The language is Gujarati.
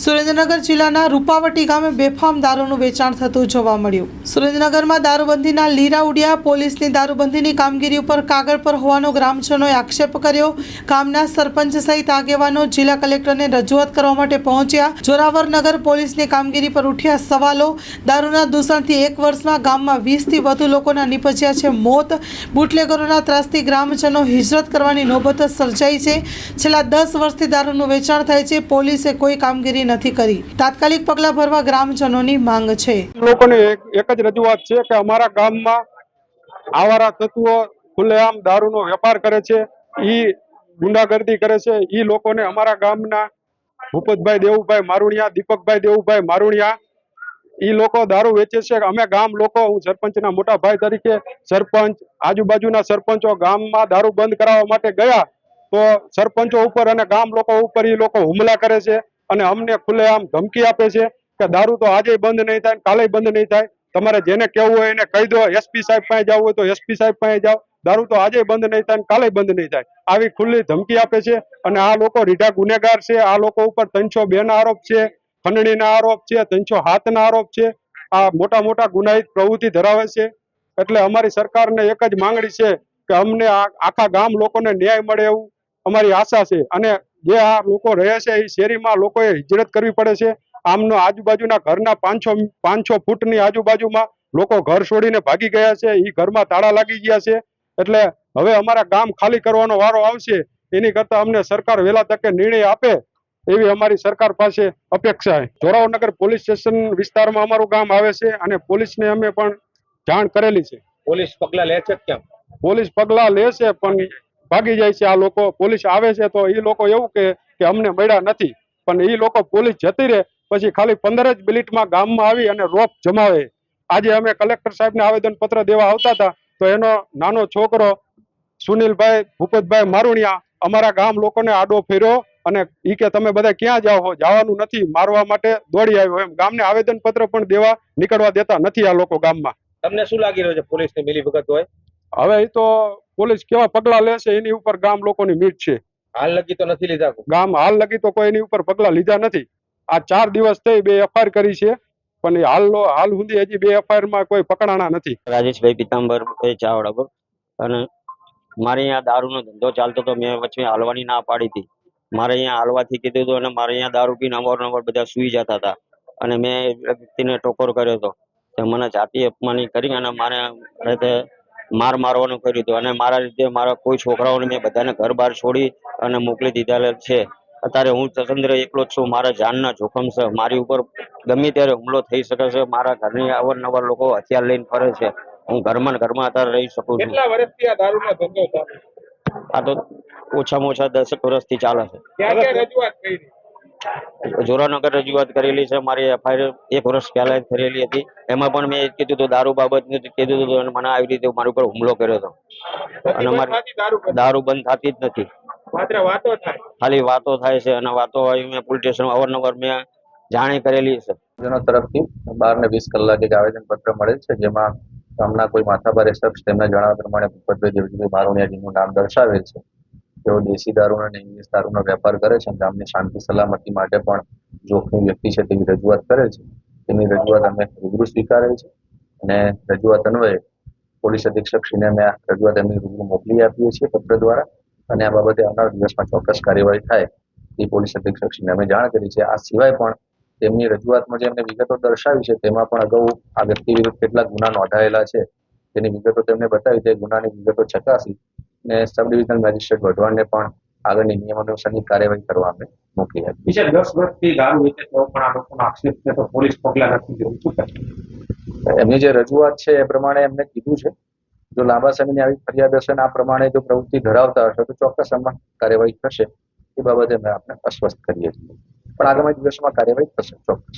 સુરેન્દ્રનગર જિલ્લાના રૂપાવટી ગામે બેફામ દારૂનું વેચાણ થતું જોવા મળ્યું. સુરેન્દ્રનગરમાં દારૂબંધીના લીરા ઉડ્યા પોલીસની દારૂબંધીની કામગીરી ઉપર કાગળ પર હોવાનો ગ્રામજનોએ આક્ષેપ કર્યો. ગામના સરપંચ સહિત આગેવાનો જિલ્લા કલેક્ટરને રજૂઆત કરવા માટે પહોંચ્યા. જોરાવરનગર પોલીસની કામગીરી પર ઉઠ્યા સવાલો. દારૂના દૂષણથી એક વર્ષમાં ગામમાં વીસથી વધુ લોકોના નીપજ્યા છે મોત. બુટલેગરોના ત્રાસથી ગ્રામજનો હિજરત કરવાની નોબત સર્જાઈ છે. છેલ્લા દસ વર્ષથી દારૂનું વેચાણ થાય છે. પોલીસે કોઈ કામગીરી નથી કરી. તાત્કાલિક પગલાં ભરવા ગ્રામજનોની માંગ છે. લોકોની એક જ રજૂઆત છે કે અમારા ગામમાં આવારા તત્વો ખુલ્લેઆમ દારૂનો વેપાર કરે છે. ઈ ગુંડાગર્દી કરે છે. ઈ લોકોને અમારા ગામના ભૂપતભાઈ દેવુભાઈ મારુણિયા, દીપકભાઈ દેવુભાઈ મારુણિયા, ઈ લોકો દારૂ વેચે છે. અમે ગામ લોકો, હું સરપંચના મોટા ભાઈ તરીકે સરપંચ, આજુબાજુના સરપંચો ગામમાં દારૂ બંધ કરાવવા માટે ગયા તો સરપંચો ઉપર અને ગામ લોકો ઉપર ઈ લોકો હુમલા કરે છે. અને અમને ખુલ્લેઆમ ધમકી આપે છે કે દારૂ તો આજે બંધ નહીં થાય કાલે બંધ નહીં થાય. તમારે જેને કહેવું હોય એને કહી દો. એસપી સાહેબ પાસે જવું હોય તો એસપી સાહેબ પાસે જાઓ. દારૂ તો આજે બંધ નહીં થાય કાલે બંધ નહીં થાય. આવી ખુલ્લી ધમકી આપે છે અને આ લોકો રીઢા ગુનેગાર છે. આ લોકો ઉપર ત્રણસો બે ના આરોપ છે. ખંડણીના આરોપ છે. ત્રણસો હાથના આરોપ છે. આ મોટા મોટા ગુનાહિત પ્રવૃત્તિ ધરાવે છે. એટલે અમારી સરકારને એક જ માંગણી છે કે અમને આખા ગામ લોકોને ન્યાય મળે એવું અમારી આશા છે. અને જે આ લોકો રહે છે એ શેરીમાં લોકોએ હિજરત કરવી પડે છે. આમનો આજુબાજુના ઘરના પાંચસો પાંચસો ફૂટની આજુબાજુમાં લોકો ઘર છોડીને ભાગી ગયા છે. એ ઘરમાં તાળા લાગી ગયા છે. એટલે હવે અમારા ગામ ખાલી કરવાનો વારો આવશે. એની કરતા અમને સરકાર વહેલા તકે નિર્ણય આપે એવી અમારી સરકાર પાસે અપેક્ષા છે. જોરાવનગર પોલીસ સ્ટેશન વિસ્તારમાં અમારું ગામ આવે છે અને પોલીસને અમે પણ જાણ કરેલી છે. પોલીસ પગલાં લે છે કેમ? પોલીસ પગલાં લે છે પણ ભાગી જાય છે આ લોકો પોલીસ આવે છે તો એ લોકો એવું કે કે અમને મળ્યા નથી. પણ એ લોકો પોલીસ જતી રહે પછી ખાલી પંદર જ મિનિટમાં ગામમાં આવી અને રોપ જમાવે. આજે અમે કલેક્ટર સાહેબને આવેદન પત્ર દેવા આવતા હતા તો એનો નાનો છોકરો સુનિલભાઈ ભૂપતભાઈ મારુણિયા અમારા ગામ લોકોને આડો ફેર્યો અને ઈ કે તમે બધા ક્યાં જાઓ છો જવાનું નથી મારવા માટે દોડી આવ્યો. એમ ગામને આવેદન પત્ર પણ દેવા નીકળવા દેતા નથી આ લોકો ગામમાં. તમને શું લાગી રહ્યું છે પોલીસની મિલી ભગત હોય? હવે એ તો પોલીસ કેવા પગલા લેશે એની ઉપર ગામ લોકોની મીટ છે. હાલ લગી તો નથી લીધા ગામ હાલ લગી તો કોઈ એની ઉપર પગલા લીધા નથી. આ ચાર દિવસ થઈ બે એફઆઈઆર કરી છે પણ હાલ હાલ સુધી હજી બે એફઆઈઆરમાં કોઈ પકડાણા નથી. રાજેશભાઈ પિતાંબર ચાવડા પર અને મારે અહીંયા દારૂનો ધંધો ચાલતો હતો મેં વચ્ચે હાલવાની ના પાડી હતી મારે અહીંયા હાલવાથી કીધું હતું અને મારે અહીંયા દારૂ પીને અવારનવાર બધા સૂઈ જતા હતા. અને મેં વ્યક્તિને ટોકોર કર્યો હતો. મને જાતિ અપમાની કરી અને મારે માર મારવાનું કર્યું હતું. અને મારા લીધે મારા કોઈ છોકરાઓને મેં બધાને ઘર બહાર છોડી અને મોકલી દીધા છે. અત્યારે હું સ્વતંત્ર એકલો જ છું. મારા જાનના જોખમ છે. મારી ઉપર ગમે ત્યારે હુમલો થઈ શકે છે. મારા ઘરની અવારનવાર લોકો હથિયાર લઈને ફરે છે. હું ઘરમાં ઘરમાં અત્યારે રહી શકું છું. કેટલા વર્ષથી આ દારૂનો ધંધો આ તો ઓછામાં ઓછા દસેક વર્ષથી ચાલે છે ક્યાં ક્યાં રજૂઆત કરી જોરાનગર રજૂઆત કરેલી છે. મારી એફઆઈઆર એક વર્ષ પહેલા કરેલી હતી. એમાં પણ મેં કીધું હતું દારૂ બાબત કીધું હતું અને મને આવી રીતે મારી ઉપર હુમલો કર્યો હતો. અને મારી દારૂ બંધ. થતી જ નથી. માત્ર વાતો થાય. ખાલી વાતો થાય છે. અને વાતો આવી મેં પોલીસ સ્ટેશન અવારનવાર મેં જાણી કરેલી છે. જનો તરફથી બાર ને વીસ કલાકે એક આવેદન પત્ર મળેલ છે. જેમાં ગામના કોઈ માથાભારે શખ્સ તેમના જણાવ્યા પ્રમાણે ભૂપતભાઈ દેવજીભાઈ બારોણિયાજીનું નામ દર્શાવેલ છે. તેઓ દેશી દારૂનો અને ઇંગ્લિશ દારૂનો વેપાર કરે છે ગામની શાંતિ સલામતી માટે પણ જોખમી વ્યક્તિ છે તેવી રજૂઆત કરે છે. તેમની રજૂઆત અમે રૂબરૂ સ્વીકારેલ છે અને રજૂઆત અન્વયે પોલીસ અધિક્ષક શ્રીને અમે રજૂઆત એમની રૂબરૂ મોકલી આપીએ છીએ પત્ર દ્વારા અને આ બાબતે આવનાર દિવસમાં ચોક્કસ કાર્યવાહી થાય એ પોલીસ અધિક્ષક શ્રીને અમે જાણ કરી છે. આ સિવાય પણ તેમની રજૂઆતમાં જે એમને વિગતો દર્શાવી છે તેમાં પણ અગાઉ આ વ્યક્તિ વિરુદ્ધ કેટલાક ગુના નોંધાયેલા છે તેની વિગતો તેમને બતાવી તે ગુનાની વિગતો ચકાસી અને સબ ડિવિઝનલ મેજિસ્ટ્રેટ વઢવાણને પણ આગળની નિયમાનુસારની કાર્યવાહી કરવા અમે મોકલી હતી બીજા દસ વર્ષથી દારૂ વેચે તો પણ આ લોકોનો આક્ષેપ છે તો પોલીસ પગલાં નથી શું એમની જે રજૂઆત છે એ પ્રમાણે એમને કીધું છે. જો લાંબા સમયની આવી ફરિયાદ હશે અને આ પ્રમાણે જો પ્રવૃત્તિ ધરાવતા હશે તો ચોક્કસ આમાં કાર્યવાહી થશે. એ બાબતે અમે આપને અસ્વસ્થ કરીએ છીએ. પણ આગામી દિવસોમાં કાર્યવાહી થશે ચોક્કસ.